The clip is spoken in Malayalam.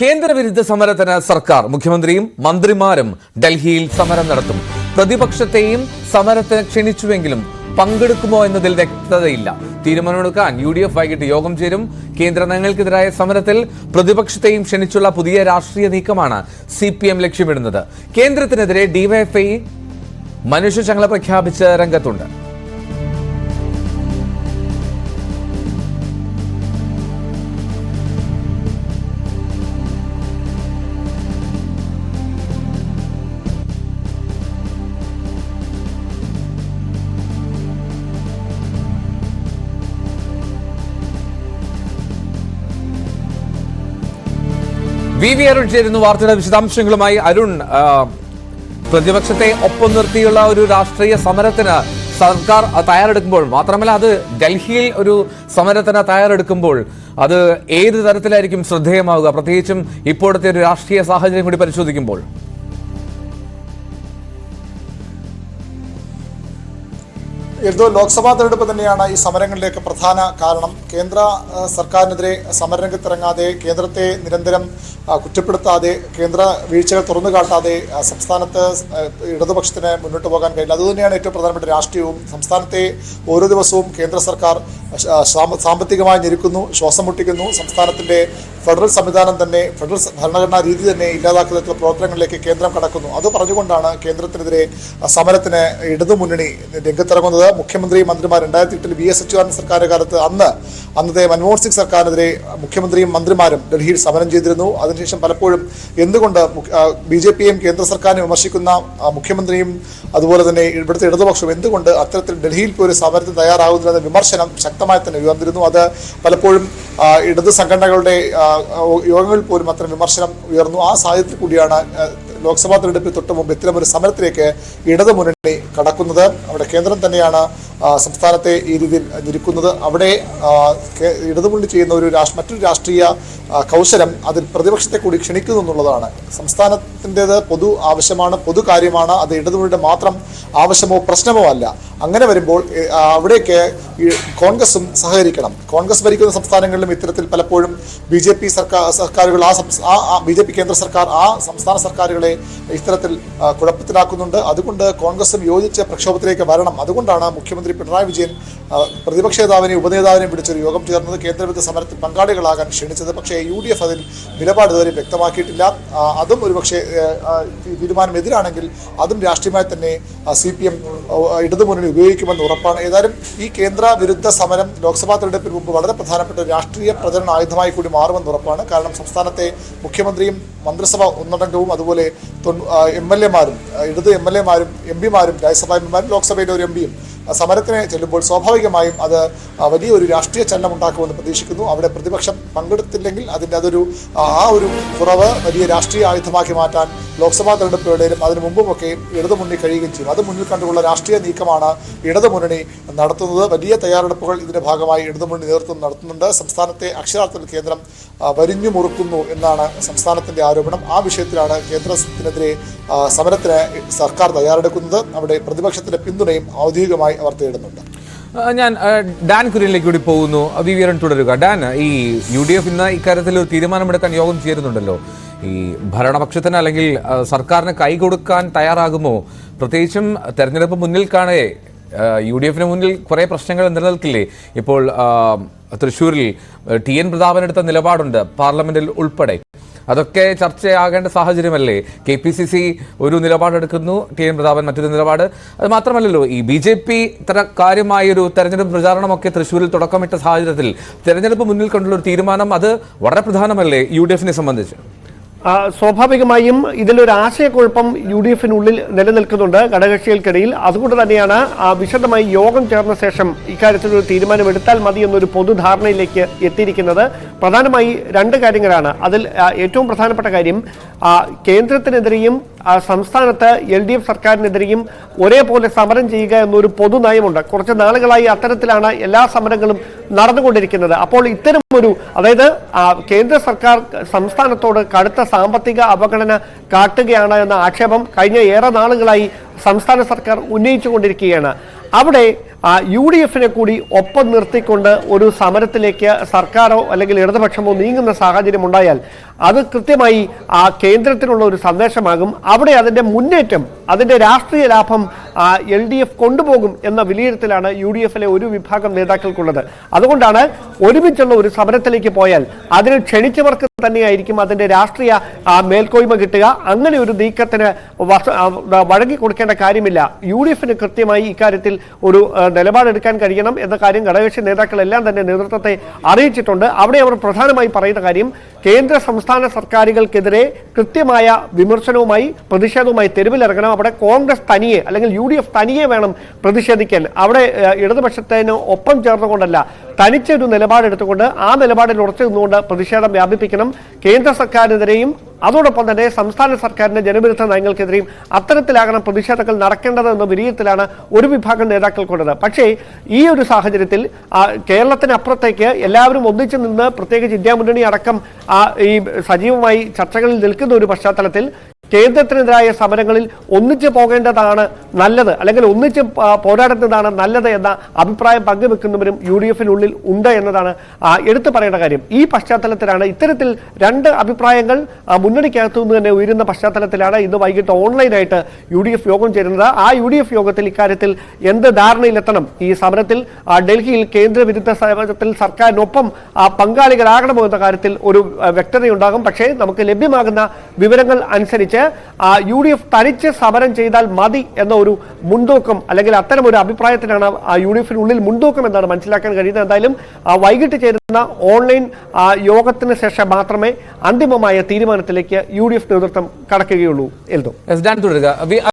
കേന്ദ്രവിരുദ്ധ സമരത്തിന് സർക്കാർ മുഖ്യമന്ത്രിയും മന്ത്രിമാരും ഡൽഹിയിൽ സമരം നടത്തും. പ്രതിപക്ഷത്തെയും സമരത്തിന് ക്ഷണിച്ചുവെങ്കിലും പങ്കെടുക്കുമോ എന്നതിൽ വ്യക്തതയില്ല. തീരുമാനമെടുക്കാൻ യു ഡി എഫ് വൈകിട്ട് യോഗം ചേരും. കേന്ദ്ര നയങ്ങൾക്കെതിരായ സമരത്തിൽ പ്രതിപക്ഷത്തെയും ക്ഷണിച്ചുള്ള പുതിയ രാഷ്ട്രീയ നീക്കമാണ് സി പി എം ലക്ഷ്യമിടുന്നത്. കേന്ദ്രത്തിനെതിരെ ഡിവൈഎഫ്ഐ മനുഷ്യചങ്ങല പ്രഖ്യാപിച്ച രംഗത്തുണ്ട്. വി വി അരുൺ ചേരുന്നു വാർത്തയുടെ വിശദാംശങ്ങളുമായി. അരുൺ പ്രതിപക്ഷത്തെ ഒപ്പം നിർത്തിയുള്ള ഒരു രാഷ്ട്രീയ സമരത്തിന് സർക്കാർ തയ്യാറെടുക്കുമ്പോൾ മാത്രമല്ല അത് ഡൽഹിയിൽ ഒരു സമരത്തിന് തയ്യാറെടുക്കുമ്പോൾ അത് ഏത് തരത്തിലായിരിക്കും ശ്രദ്ധേയമാവുക? പ്രത്യേകിച്ചും ഇപ്പോഴത്തെ ഒരു രാഷ്ട്രീയ സാഹചര്യം കൂടി പരിശോധിക്കുമ്പോൾ. എന്തോ ലോക്സഭാ തെരഞ്ഞെടുപ്പ് തന്നെയാണ് ഈ സമരങ്ങളിലേക്ക് പ്രധാന കാരണം. കേന്ദ്ര സർക്കാരിനെതിരെ സമരരംഗത്തിറങ്ങാതെ കേന്ദ്രത്തെ നിരന്തരം കുറ്റപ്പെടുത്താതെ കേന്ദ്ര വീഴ്ചകൾ തുറന്നു കാട്ടാതെ സംസ്ഥാനത്ത് ഇടതുപക്ഷത്തിന് മുന്നോട്ട് പോകാൻ കഴിയില്ല. അതുതന്നെയാണ് ഏറ്റവും പ്രധാനപ്പെട്ട രാഷ്ട്രീയവും. സംസ്ഥാനത്തെ ഓരോ ദിവസവും കേന്ദ്ര സർക്കാർ സാമ്പത്തികമായി ഞെരുക്കുന്നു ശ്വാസം മുട്ടിക്കുന്നു. സംസ്ഥാനത്തിന്റെ ഫെഡറൽ സംവിധാനം തന്നെ ഫെഡറൽ ഭരണഘടനാ രീതി തന്നെ ഇല്ലാതാക്കുന്ന പ്രവർത്തനങ്ങളിലേക്ക് കേന്ദ്രം കടക്കുന്നു. അത് പറഞ്ഞുകൊണ്ടാണ് കേന്ദ്രത്തിനെതിരെ സമരത്തിന് ഇടതുമുന്നണി രംഗത്തിറങ്ങുന്നത്. മുഖ്യമന്ത്രി മന്ത്രിമാർ രണ്ടായിരത്തി എട്ടിൽ വി എസ് അച്യുതാനന്ദ സർക്കാർ കാലത്ത് അന്ന് അന്നത്തെ മൻമോഹൻ സിംഗ് സർക്കാരിനെതിരെ മുഖ്യമന്ത്രിയും മന്ത്രിമാരും ഡൽഹിയിൽ സമരം ചെയ്തിരുന്നു. അതിനുശേഷം പലപ്പോഴും എന്തുകൊണ്ട് ബി ജെ പിയും കേന്ദ്ര സർക്കാരിനെ വിമർശിക്കുന്ന മുഖ്യമന്ത്രിയും അതുപോലെ തന്നെ ഇവിടുത്തെ ഇടതുപക്ഷം എന്തുകൊണ്ട് അത്തരത്തിൽ ഡൽഹിയിൽ പോയി ഒരു സമരത്തിന് തയ്യാറാകുന്നില്ലെന്ന വിമർശനം ശക്തമായി തന്നെ ഉയർന്നിരുന്നു. അത് പലപ്പോഴും ഇടത് സംഘടനകളുടെ യോഗങ്ങളിൽ പോലും അത്തരം വിമർശനം ഉയർന്നു. ആ സാഹചര്യത്തിൽ കൂടിയാണ് ലോക്സഭാ തെരഞ്ഞെടുപ്പിൽ തൊട്ട് മുമ്പ് ഇത്തരം ഒരു സമരത്തിലേക്ക് ഇടതു മുന്നണി കടക്കുന്നത്. അവിടെ കേന്ദ്രം തന്നെയാണ് സംസ്ഥാനത്തെ ഈ രീതിയിൽ ഞെരുക്കുന്നത് അവിടെ ഇടതു മുന്നണി ഇടതുമുന്നണി ചെയ്യുന്ന ഒരു രാഷ്ട്ര മറ്റൊരു രാഷ്ട്രീയ കൗശലം അതിൽ പ്രതിപക്ഷത്തെ കൂടി ക്ഷണിക്കുന്നു എന്നുള്ളതാണ്. സംസ്ഥാനത്തിന്റെത് പൊതു ആവശ്യമാണ് പൊതു കാര്യമാണ്. അത് ഇടതുമുന്നണിയുടെ മാത്രം ആവശ്യമോ പ്രശ്നമോ അല്ല. അങ്ങനെ വരുമ്പോൾ അവിടെയൊക്കെ കോൺഗ്രസും സഹകരിക്കണം. കോൺഗ്രസ് ഭരിക്കുന്ന സംസ്ഥാനങ്ങളിലും ഇത്തരത്തിൽ പലപ്പോഴും ബി ജെ പി സർക്കാർ സർക്കാരുകൾ ആ ബി ജെ പി കേന്ദ്ര സർക്കാർ ആ സംസ്ഥാന സർക്കാരുകളെ ഇത്തരത്തിൽ കുഴപ്പത്തിലാക്കുന്നുണ്ട്. അതുകൊണ്ട് കോൺഗ്രസും യോജിച്ച പ്രക്ഷോഭത്തിലേക്ക് വരണം. അതുകൊണ്ടാണ് മുഖ്യമന്ത്രി പിണറായി വിജയൻ പ്രതിപക്ഷ നേതാവിനെ ഉപനേതാവിനെയും വിളിച്ചൊരു യോഗം ചേർന്നത് കേന്ദ്രവിരുദ്ധ സമരത്തിൽ പങ്കാളികളാകാൻ ക്ഷണിച്ചത്. പക്ഷേ യു ഡി എഫ് അതിൽ നിലപാട് ഇതുവരെ വ്യക്തമാക്കിയിട്ടില്ല. അതും ഒരു പക്ഷേ ആ, തീരുമാനം എതിരാണെങ്കിൽ അതും രാഷ്ട്രീയമായി തന്നെ സി പി എം ഇടതുമുന്നണി ഉപയോഗിക്കുമെന്ന് ഉറപ്പാണ്. ഏതായാലും ഈ കേന്ദ്ര വിരുദ്ധ സമരം ലോക്സഭാ തെരഞ്ഞെടുപ്പിന് മുമ്പ് വളരെ പ്രധാനപ്പെട്ട രാഷ്ട്രീയ പ്രചരണ ആയുധമായി കൂടി മാറുമെന്ന് ഉറപ്പാണ്. കാരണം സംസ്ഥാനത്തെ മുഖ്യമന്ത്രിയും മന്ത്രിസഭ ഒന്നടങ്കവും അതുപോലെ എം എൽ എമാരും ഇടത് എം എൽ എമാരും എം പിമാരും രാജ്യസഭാ എം പിമാരും ലോക്സഭയിലെ ഒരു എം പിയും സമരത്തിന് ചെല്ലുമ്പോൾ സ്വാഭാവികമായും അത് വലിയൊരു രാഷ്ട്രീയ ചലനം ഉണ്ടാക്കുമെന്ന് പ്രതീക്ഷിക്കുന്നു. അവിടെ പ്രതിപക്ഷം പങ്കെടുത്തില്ലെങ്കിൽ അതിന്റെ അതൊരു ആ ഒരു കുറവ് വലിയ രാഷ്ട്രീയ ആയുധമാക്കി മാറ്റാൻ ലോക്സഭാ തെരഞ്ഞെടുപ്പുകളിലും അതിനു മുമ്പുമൊക്കെ ഇടതുമുന്നണി കഴിയുകയും ചെയ്യും അത് മുന്നിൽ കണ്ടുള്ള രാഷ്ട്രീയ നീക്കമാണ് ഇടതുമുന്നണി നടത്തുന്നത്. വലിയ തയ്യാറെടുപ്പുകൾ ഇതിന്റെ ഭാഗമായി ഇടതുമുന്നണി നേതൃത്വം നടത്തുന്നുണ്ട്. സംസ്ഥാനത്തെ അക്ഷരാർത്ഥത്തിൽ കേന്ദ്രം വരിഞ്ഞു മുറുക്കുന്നു എന്നാണ് സംസ്ഥാനത്തിന്റെ ആരോപണം. ആ വിഷയത്തിലാണ് കേന്ദ്രത്തിനെതിരെ സമരത്തിന് സർക്കാർ തയ്യാറെടുക്കുന്നത്. അവിടെ പ്രതിപക്ഷത്തിന്റെ പിന്തുണയും ഔദ്യോഗികമായി അവർ തേടുന്നുണ്ട് ഞാൻ ഡാൻ കുര്യനിലേക്ക് കൂടി പോകുന്നു. വിവരം തുടരുക. ഡാൻ ഈ യു ഡി എഫ് ഇന്ന് ഇക്കാര്യത്തിൽ ഒരു തീരുമാനമെടുക്കാൻ യോഗം ചേരുന്നുണ്ടല്ലോ. ഈ ഭരണപക്ഷത്തിന് അല്ലെങ്കിൽ സർക്കാരിന് കൈ കൊടുക്കാൻ തയ്യാറാകുമോ? പ്രത്യേകിച്ചും തെരഞ്ഞെടുപ്പ് മുന്നിൽ കാണേ യു ഡി എഫിന് മുന്നിൽ കുറേ പ്രശ്നങ്ങൾ നിലനിൽക്കില്ലേ? ഇപ്പോൾ തൃശ്ശൂരിൽ ടി എൻ പ്രതാപൻ എടുത്ത നിലപാടുണ്ട് പാർലമെന്റിൽ ഉൾപ്പെടെ. അതൊക്കെ ചർച്ചയാകേണ്ട സാഹചര്യമല്ലേ? കെ പി സി സി ഒരു നിലപാടെടുക്കുന്നു ടി എൻ പ്രതാപൻ മറ്റൊരു നിലപാട്. അത് മാത്രമല്ലല്ലോ ഈ ബി ജെ പി ഇത്ര കാര്യമായ ഒരു തെരഞ്ഞെടുപ്പ് പ്രചാരണമൊക്കെ തൃശ്ശൂരിൽ തുടക്കമിട്ട സാഹചര്യത്തിൽ തെരഞ്ഞെടുപ്പ് മുന്നിൽ കണ്ടുള്ള ഒരു തീരുമാനം അത് വളരെ പ്രധാനമല്ലേ യു ഡി എഫിനെ സംബന്ധിച്ച്? സ്വാഭാവികമായും ഇതിലൊരു ആശയക്കുഴപ്പം യു ഡി എഫിനുള്ളിൽ നിലനിൽക്കുന്നുണ്ട് ഘടകകക്ഷികൾക്കിടയിൽ. അതുകൊണ്ട് തന്നെയാണ് വിശദമായി യോഗം ചേർന്ന ശേഷം ഇക്കാര്യത്തിൽ ഒരു തീരുമാനമെടുത്താൽ മതി എന്നൊരു പൊതുധാരണയിലേക്ക് എത്തിയിരിക്കുന്നത്. പ്രധാനമായി രണ്ട് കാര്യങ്ങളാണ്. അതിൽ ഏറ്റവും പ്രധാനപ്പെട്ട കാര്യം കേന്ദ്രത്തിനെതിരെയും സംസ്ഥാനത്ത് എൽ ഡി എഫ് സർക്കാരിനെതിരെയും ഒരേപോലെ സമരം ചെയ്യുക എന്നൊരു പൊതു നയമുണ്ട് കുറച്ച് നാളുകളായി അത്തരത്തിലാണ് എല്ലാ സമരങ്ങളും നടന്നുകൊണ്ടിരിക്കുന്നത്. അപ്പോൾ ഇത്തരം ഒരു അതായത് കേന്ദ്ര സർക്കാർ സംസ്ഥാനത്തോട് കടുത്ത സാമ്പത്തിക അവഗണന കാട്ടുകയാണ് എന്ന ആക്ഷേപം കഴിഞ്ഞ ഏറെ നാളുകളായി സംസ്ഥാന സർക്കാർ ഉന്നയിച്ചുകൊണ്ടിരിക്കുകയാണ്. അവിടെ യു ഡി എഫിനെ കൂടി ഒപ്പം നിർത്തിക്കൊണ്ട് ഒരു സമരത്തിലേക്ക് സർക്കാരോ അല്ലെങ്കിൽ ഇടതുപക്ഷമോ നീങ്ങുന്ന സാഹചര്യം ഉണ്ടായാൽ അത് കൃത്യമായി ആ കേന്ദ്രത്തിനുള്ള ഒരു സന്ദേശമാകും. അവിടെ അതിന്റെ മുന്നേറ്റം അതിന്റെ രാഷ്ട്രീയ ലാഭം എൽ ഡി എഫ് കൊണ്ടുപോകും എന്ന വിലയിരുത്തലാണ് യു ഡി എഫിലെ ഒരു വിഭാഗം നേതാക്കൾക്കുള്ളത്. അതുകൊണ്ടാണ് ഒരുമിച്ചുള്ള ഒരു സമരത്തിലേക്ക് പോയാൽ അതിന് ക്ഷണിച്ചവർക്ക് തന്നെയായിരിക്കും അതിന്റെ രാഷ്ട്രീയ മേൽക്കോയ്മ കിട്ടുക. അങ്ങനെ ഒരു നീക്കത്തിന് വസ- വഴങ്ങി കൊടുക്കേണ്ട കാര്യമില്ല. യു ഡി എഫിന് കൃത്യമായി ഇക്കാര്യത്തിൽ ഒരു നിലപാടെടുക്കാൻ കഴിയണം എന്ന കാര്യം ഘടകകക്ഷി നേതാക്കളെല്ലാം തന്നെ നേതൃത്വത്തെ അറിയിച്ചിട്ടുണ്ട്. അവിടെ അവർ പ്രധാനമായി പറയുന്ന കാര്യം കേന്ദ്ര സംസ്ഥാന സർക്കാരുകൾക്കെതിരെ കൃത്യമായ വിമർശനവുമായി പ്രതിഷേധവുമായി തെരുവിലിറങ്ങണം. അവിടെ കോൺഗ്രസ് തനിയെ അല്ലെങ്കിൽ യു ഡി എഫ് തനിയെ വേണം പ്രതിഷേധിക്കാൻ. അവിടെ ഇടതുപക്ഷത്തിന് ഒപ്പം ചേർന്നുകൊണ്ടല്ല തനിച്ചൊരു നിലപാടെടുത്തുകൊണ്ട് ആ നിലപാടിൽ ഉറച്ചു നിന്നുകൊണ്ട് പ്രതിഷേധം വ്യാപിപ്പിക്കണം. കേന്ദ്ര സർക്കാരിനെതിരെയും അതോടൊപ്പം തന്നെ സംസ്ഥാന സർക്കാരിന്റെ ജനവിരുദ്ധ നയങ്ങൾക്കെതിരെയും അത്തരത്തിലാകണം പ്രതിഷേധങ്ങൾ നടക്കേണ്ടത് എന്ന വിലയിരുത്തലാണ് ഒരു വിഭാഗം നേതാക്കൾ കൊണ്ടത് പക്ഷേ ഈ ഒരു സാഹചര്യത്തിൽ കേരളത്തിനപ്പുറത്തേക്ക് എല്ലാവരും ഒന്നിച്ചു നിന്ന് പ്രത്യേകിച്ച് ഇന്ത്യ മുന്നണി അടക്കം ആ, ഈ സജീവമായി ചർച്ചകളിൽ നിൽക്കുന്ന ഒരു പശ്ചാത്തലത്തിൽ കേന്ദ്രത്തിനെതിരായ സമരങ്ങളിൽ ഒന്നിച്ചു പോകേണ്ടതാണ് നല്ലത് അല്ലെങ്കിൽ ഒന്നിച്ച് പോരാടേണ്ടതാണ് നല്ലത് എന്ന അഭിപ്രായം പങ്കുവെക്കുന്നവരും യു ഡി എഫിനുള്ളിൽ ഉണ്ട് എന്നതാണ് എടുത്തു പറയേണ്ട കാര്യം. ഈ പശ്ചാത്തലത്തിലാണ് ഇത്തരത്തിൽ രണ്ട് അഭിപ്രായങ്ങൾ മുന്നണിക്കകത്തു നിന്ന് തന്നെ ഉയരുന്ന പശ്ചാത്തലത്തിലാണ് ഇന്ന് വൈകിട്ട് ഓൺലൈനായിട്ട് യു ഡി എഫ് യോഗം ചേരുന്നത്. ആ യു ഡി എഫ് യോഗത്തിൽ ഇക്കാര്യത്തിൽ എന്ത് ധാരണയിലെത്തണം? ഈ സമരത്തിൽ ഡൽഹിയിൽ കേന്ദ്രവിരുദ്ധ സമരത്തിൽ സർക്കാരിനൊപ്പം പങ്കാളികളാകണമോ എന്ന കാര്യത്തിൽ ഒരു വ്യക്തതയുണ്ടാകും. പക്ഷേ നമുക്ക് ലഭ്യമാകുന്ന വിവരങ്ങൾ അനുസരിച്ച് യു ഡി എഫ് തനിച്ച് സമരം ചെയ്താൽ മതി എന്ന ഒരു മുൻതൂക്കം അല്ലെങ്കിൽ അത്തരം ഒരു അഭിപ്രായത്തിനാണ് ആ യു ഡി എഫിനുള്ളിൽ മുൻതൂക്കം എന്നാണ് മനസ്സിലാക്കാൻ കഴിയുന്നത്. എന്തായാലും ആ, വൈകിട്ട് ചേരുന്ന ഓൺലൈൻ യോഗത്തിന് ശേഷം മാത്രമേ അന്തിമമായ തീരുമാനത്തിലേക്ക് യു ഡി എഫ് നേതൃത്വം കടക്കുകയുള്ളൂ. എൽദോ. തുടരുക.